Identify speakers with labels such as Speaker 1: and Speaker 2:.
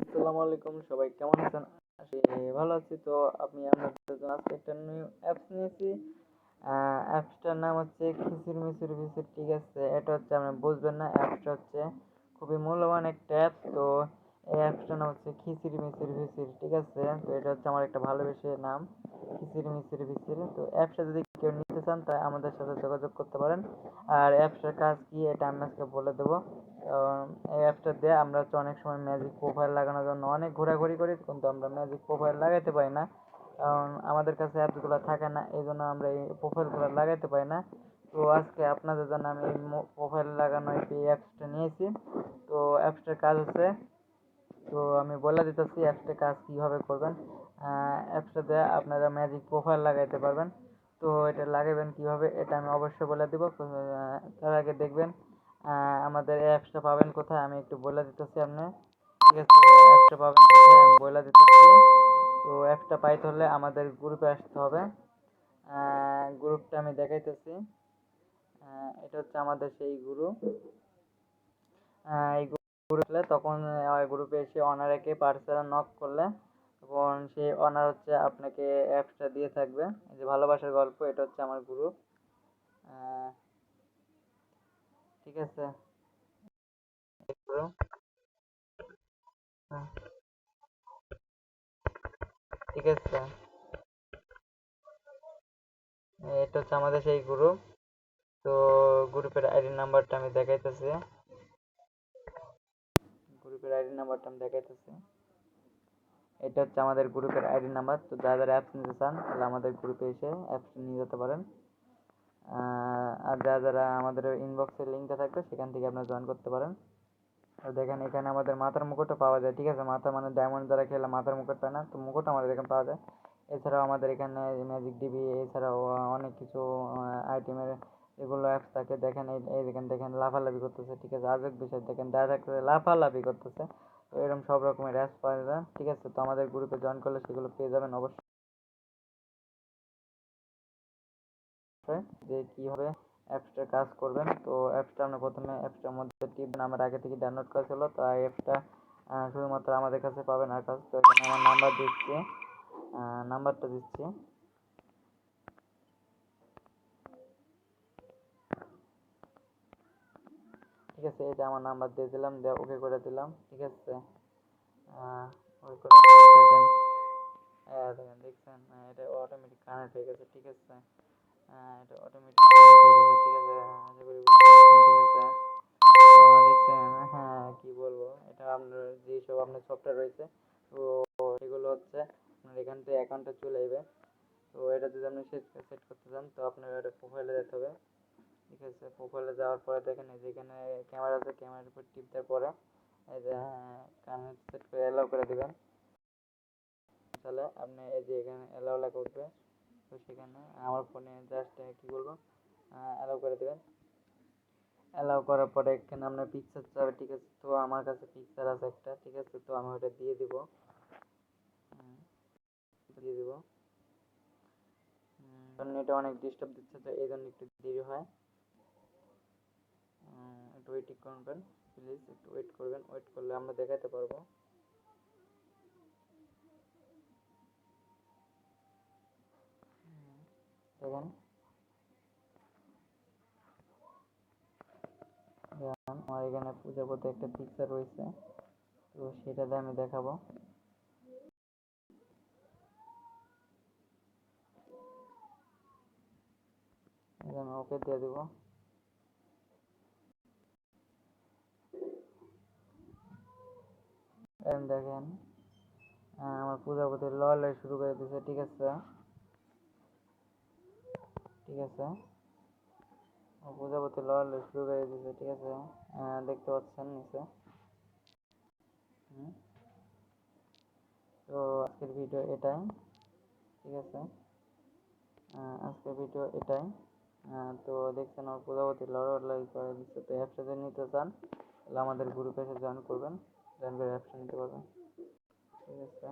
Speaker 1: আসসালামু আলাইকুম, সবাই কেমন আছেন? আশা ভালো আছি। তো আমি আপনাদের জন্য আজকে একটা নিউ অ্যাপস নিয়েছি। অ্যাপসটার নাম হচ্ছে খিসির মিসির ভিসির ঠিক আছে? এটা হচ্ছে আপনি বুঝবেন না অ্যাপসটা হচ্ছে খুবই মূল্যবান একটা অ্যাপ তো এই অ্যাপসটার নাম হচ্ছে খিসির মিসির ভিসির ঠিক আছে? তো এটা হচ্ছে আমার একটা ভালোবেসে নাম খিসির মিসির ভিসির তো অ্যাপসটা যদি কেউ নিতে চান তাই আমাদের সাথে যোগাযোগ করতে পারেন। আর অ্যাপসটার কাজ কি, এটা আমি আজকে বলে দেবো। এই অ্যাপটা দিয়ে আমরা হচ্ছে অনেক সময় ম্যাজিক প্রোফাইল লাগানোর জন্য অনেক ঘোরাঘুরি করি, কিন্তু আমরা ম্যাজিক প্রোফাইল লাগাইতে পারি না। কারণ আমাদের কাছে অ্যাপসগুলো থাকে না, এই জন্য আমরা এই প্রোফাইলগুলো লাগাইতে পারি না। তো আজকে আপনাদের জন্য আমি এই প্রোফাইল লাগানো এই অ্যাপসটা নিয়েছি। তো অ্যাপসটার কাজ হচ্ছে, তো আমি বলে দিতেছি অ্যাপসটার কাজ কীভাবে করবেন। অ্যাপসটা দিয়ে আপনারা ম্যাজিক প্রোফাইল লাগাইতে পারবেন। তো এটা লাগাবেন কীভাবে, এটা আমি অবশ্যই বলে দিব। তার আগে দেখবেন আমাদের এই অ্যাপসটা পাবেন কোথায়? আমি একটু বলে দিতেছি আপনি। ঠিক আছে অ্যাপসটা পাবেন কোথায়? আমি বলে দিতেছি। তো অ্যাপসটা পাইতে হলে আমাদের গ্রুপে আসতে হবে। গ্রুপটা আমি দেখাইতেছি। এটা হচ্ছে আমাদের সেই গ্রুপ এই গ্রুপে তখন গ্রুপে এসে অনারকে পার্সোনাল নক করলে তখন সেই অনার হচ্ছে আপনাকে অ্যাপসটা দিয়ে থাকবে। যে ভালোবাসার গল্প, এটা হচ্ছে আমার গ্রুপ ঠিক আছে। ঠিক আছে। এটা হচ্ছে আমাদের সেই গ্রুপ তো গ্রুপের আইডি নাম্বারটা আমি দেখাইতেছি। গ্রুপের আইডি নাম্বারটা আমি দেখাইতেছি। এটা হচ্ছে আমাদের গ্রুপের আইডি নাম্বার তো যারা যারা অ্যাপস নিতে চান, তাহলে আমাদের গ্রুপে এসে অ্যাপস নিয়ে যেতে পারেন। আর যারা যারা আমাদের ইনবক্সের লিঙ্কটা থাকবে, সেখান থেকে আপনারা জয়েন করতে পারেন। আর দেখেন, এখানে আমাদের মাথার মুকুটও পাওয়া যায়, ঠিক আছে? মাথা মানে ডায়মন্ড দ্বারা খেলে মাথার মুকুট পায় না, তো মুকুট আমাদের এখানে পাওয়া যায়। এছাড়াও আমাদের এখানে ম্যাজিক ডিবি এছাড়াও অনেক কিছু আইটেমের এগুলো অ্যাপস থাকে। দেখেন, এই দেখেন দেখেন, লাফালাফি করতেছে, ঠিক আছে? আজব বিষয়, দেখেন দেখা যাচ্ছে লাফালাফি করতেছে। তো এরকম সব রকমের অ্যাপস পাওয়া যায়, ঠিক আছে? তো আমাদের গ্রুপে জয়েন করলে সেগুলো পেয়ে যাবেন, অবশ্যই। যে কীভাবে অ্যাপসটা কাজ করবেন। তো অ্যাপসটা আমরা প্রথমে অ্যাপসটার মধ্যে টিপবেন আমার আগে থেকে ডাউনলোড করা ছিল তো অ্যাপসটা শুধুমাত্র আমাদের কাছে পাবেন আর কাজ। তো এখানে আমার নাম্বার দিচ্ছি। নাম্বারটা দিচ্ছি। ঠিক আছে এটা আমার নাম্বার দিয়ে দিলাম, দিয়ে ওকে করে দিলাম। ঠিক আছে। ওকে করে দেখেন। দেখছেন? এটা অটোমেটিক কানেক্ট হয়ে গেছে। ঠিক আছে। এটা অটোমেটিক ঠিক আছে? আশা ঠিক আছে? দেখছেন হ্যাঁ কি বলব? এটা আপনার যেসব আপনার সফটওয়্যার রয়েছে, তো এগুলো হচ্ছে আপনার এখান থেকে অ্যাকাউন্টে চলে যাবে। তো এটা যদি আপনি সেট সেট করতে চান, তো আপনার এটা প্রোফাইলে যেতে হবে। ঠিক আছে? প্রোফাইলে যাওয়ার পরে দেখেন, এই যে এখানে ক্যামেরা আছে ক্যামেরার উপর টিপ দেওয়ার পরে, এই যে হ্যাঁ কানেক্ট সেট করে অ্যালাউ করে দেবেন। তাহলে আপনি এই যে এখানে অ্যালাউ লেখা উঠবে। তো সেখানে আমার ফোনে জাস্ট কী বলব অ্যালাউ করে দেবেন। অ্যালাউ করার পরে এখানে আপনার পিকচার চাবে ঠিক আছে? তো আমার কাছে পিকচার আছে একটা, ঠিক আছে? তো আমি ওটা দিয়ে দিব। দিয়ে দিব। কারণ অনেক ডিস্টার্ব দিচ্ছে, তো এই জন্য একটু দেরি হয়। একটু ওয়েটিং করবেন প্লিজ একটু ওয়েট করবেন। ওয়েট করলে আমরা দেখাতে পারব। দেখেন আমার এখানে প্রজাপতি একটা পিকচার রয়েছে। তো সেটাতে আমি দেখাবো। আমি ওকে দিয়ে দেবো। দেখেন আমার পূজা প্রজাপতি লড়াই শুরু করে দিয়েছে, ঠিক আছে? ঠিক আছে? প্রজাপতি লড়াই শুরু করে দিয়েছে ঠিক আছে? দেখতে পাচ্ছেন নিচে। তো আজকের ভিডিও এটাই, ঠিক আছে? আজকের ভিডিও এটাই। তো দেখছেন আমার প্রজাপতি লড়াই করে দিচ্ছে তো অ্যাপসটা যদি নিতে চান, তাহলে আমাদের গ্রুপে এসে জয়েন করবেন। জয়েন করে অ্যাপসটা নিতে পারবেন। ঠিক আছে?